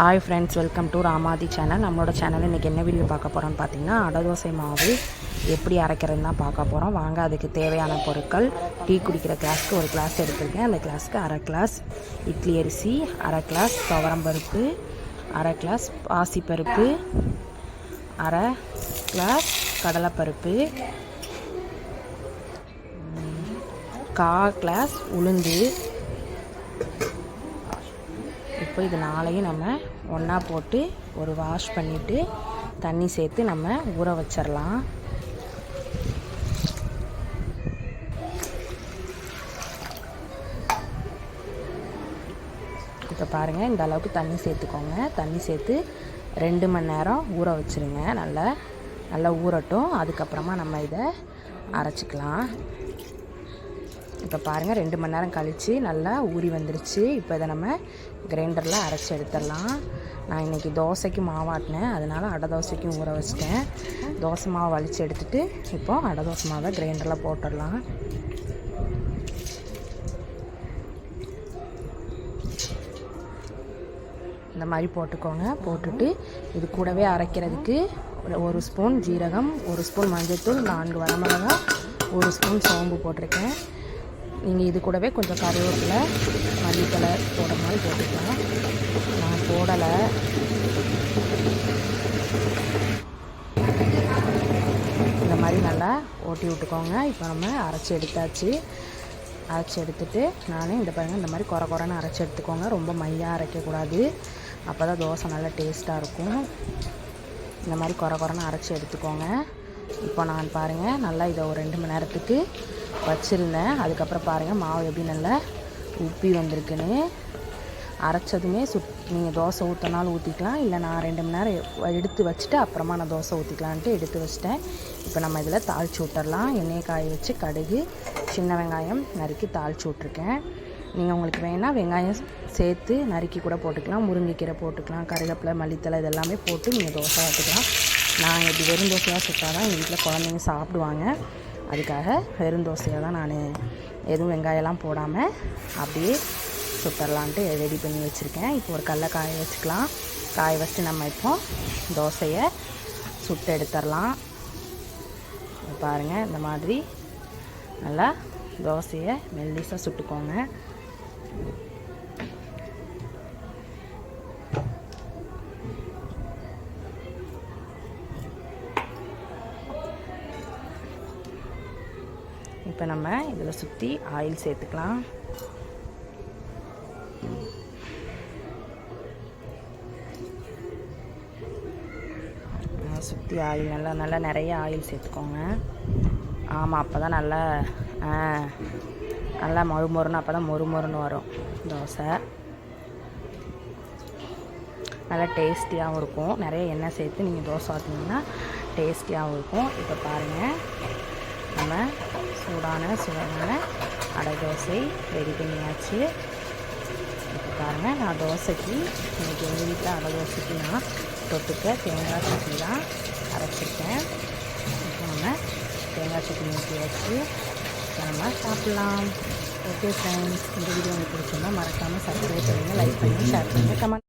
Hi friends welcome to Ramathi channel நம்மளோட channel இன்றைக்கி என்ன வீடியோ பார்க்க போகிறோம்னு பார்த்தீங்கன்னா அடதோசை மாவு எப்படி அரைக்கிறதுன்னு தான் பார்க்க போகிறோம் வாங்க அதுக்கு தேவையான பொருட்கள் டீ குடிக்கிற கிளாஸ்க்கு ஒரு கிளாஸ் எடுத்திருக்கேன். அந்த கிளாஸ்க்கு அரை கிளாஸ் இட்லி அரிசி அரை கிளாஸ் துவரம்பருப்பு அரை கிளாஸ் பாசிப்பருப்பு அரை கிளாஸ் கடலைப்பருப்பு கா கிளாஸ் உளுந்து இப்போ இது நாளையும் நம்ம ஒன்றா போட்டு ஒரு வாஷ் பண்ணிவிட்டு தண்ணி சேர்த்து நம்ம ஊற வச்சிடலாம் இப்போ பாருங்கள் இந்த அளவுக்கு தண்ணி சேர்த்துக்கோங்க. தண்ணி சேர்த்து ரெண்டு மணி நேரம் ஊற வச்சுருங்க. நல்லா நல்லா ஊறட்டும். அதுக்கப்புறமா நம்ம இதை அரைச்சிக்கலாம். இப்போ பாருங்கள் ரெண்டு மணி நேரம் கழித்து நல்லா ஊறி வந்துருச்சு. இப்போ இதை நம்ம கிரைண்டரில் அரைச்சி எடுத்துடலாம். நான் இன்றைக்கி தோசைக்கு மாவாட்டினேன் அதனால் அடை தோசைக்கும் ஊற வச்சிட்டேன். தோசை மாவு வலித்து எடுத்துகிட்டு இப்போது அடை தோசை மாவை கிரைண்டரில் போட்டுடலாம். இந்த மாதிரி போட்டுக்கோங்க. போட்டுட்டு இது கூடவே அரைக்கிறதுக்கு ஒரு- ஸ்பூன் ஜீரகம் ஒரு ஸ்பூன் மஞ்சள் தூள் நான்கு வரமிளகாய் ஒரு ஸ்பூன் சோம்பு போட்டிருக்கேன். நீங்கள் இது கூடவே கொஞ்சம் கருவேப்பிலை மல்லித்தலை போடுற மாதிரி போட்டுக்கலாம். நான் போடலை. இந்த மாதிரி நல்லா ஓட்டி விட்டுக்கோங்க. இப்போ நம்ம அரைச்சி எடுத்தாச்சு. அரைச்சி எடுத்துட்டு நானே இந்த பாருங்க இந்த மாதிரி குறை குறைன்னு அரைச்சி எடுத்துக்கோங்க. ரொம்ப மையாக அரைக்கக்கூடாது. அப்போ தான் தோசை நல்லா டேஸ்ட்டாக இருக்கும். இந்த மாதிரி குறை குறைன்னு அரைச்சி எடுத்துக்கோங்க. இப்போ நான் பாருங்கள் நல்லா இதை ஒரு ரெண்டு மணி நேரத்துக்கு வச்சுருந்தேன். அதுக்கப்புறம் பாருங்கள் மாவு எப்படி நல்லா உப்பி வந்திருக்குன்னு. அரைச்சதுமே சுட் நீங்கள் தோசை ஊற்றினாலும் ஊற்றிக்கலாம் இல்லை நான் ரெண்டு மணி நேரம் எடுத்து வச்சுட்டு அப்புறமா நான் தோசை ஊற்றிக்கலான்ட்டு எடுத்து வச்சிட்டேன். இப்போ நம்ம இதில் தாளிச்சு விட்டுறலாம் எண்ணெயை காய வச்சு கடுகு சின்ன வெங்காயம் நறுக்கி தாளிச்சு விட்ருக்கேன் நீங்கள் உங்களுக்கு வேணால் வெங்காயம் சேர்த்து நறுக்கி கூட போட்டுக்கலாம். முருங்கைக்கீரை போட்டுக்கலாம். கருவேப்பிலை மல்லித்தலை இதெல்லாமே போட்டு நீங்கள் தோசை ஊற்றிக்கலாம் நான் இப்படி வெறும் தோசையாக சுட்டால் தான் எங்கள் வீட்டில் குழந்தைங்க சாப்பிடுவாங்க. அதுக்காக வெறும் தோசையாக தான் நான் எதுவும் வெங்காயம்லாம் போடாமல் அப்படியே சுத்தரலான்ட்டு ரெடி பண்ணி வச்சுருக்கேன். இப்போ ஒரு கடல காய வச்சுக்கலாம். காய வச்சுட்டு நம்ம இப்போ தோசையை சுட்டு எடுத்துடலாம் பாருங்கள் இந்த மாதிரி நல்லா தோசையை மெல்லிசாக சுட்டுக்கோங்க. இப்போ நம்ம இதில் சுற்றி ஆயில் சேர்த்துக்கலாம். சுற்றி ஆயில் நல்லா நல்லா நிறைய ஆயில் சேர்த்துக்கோங்க. ஆமாம் அப்போ தான் நல்லா ஆ, நல்லா மொறு மொறுன்னு அப்போ தான் மொறு மொறுன்னு வரும் தோசை. நல்லா டேஸ்டியாகவும் இருக்கும். நிறைய எண்ணெய் சேர்த்து நீங்கள் தோசை ஊற்றினீங்கன்னா டேஸ்டியாகவும் இருக்கும். இப்போ பாருங்கள் நம்ம சூடான சுவையான அடை தோசை ரெடி பண்ணியாச்சு. இப்போ பாருங்கள் நான் தோசைக்கு இன்றைக்கி எங்கள் வீட்டில் அடை தோசைக்கு நான் தொட்டுக்க தேங்காய் சட்னி தான் அரைச்சிருக்கேன். இப்போ நம்ம தேங்காய் சட்னி ஊற்றியாச்சு இப்போ நம்ம சாப்பிட்லாம். ஓகே ஃப்ரெண்ட்ஸ் இந்த வீடியோ உங்களுக்கு பிடிச்சிருந்தா மறக்காமல் சப்ஸ்கிரைப் பண்ணுங்கள் லைக் பண்ணுங்கள் ஷேர் பண்ணுங்கள் கமெண்ட்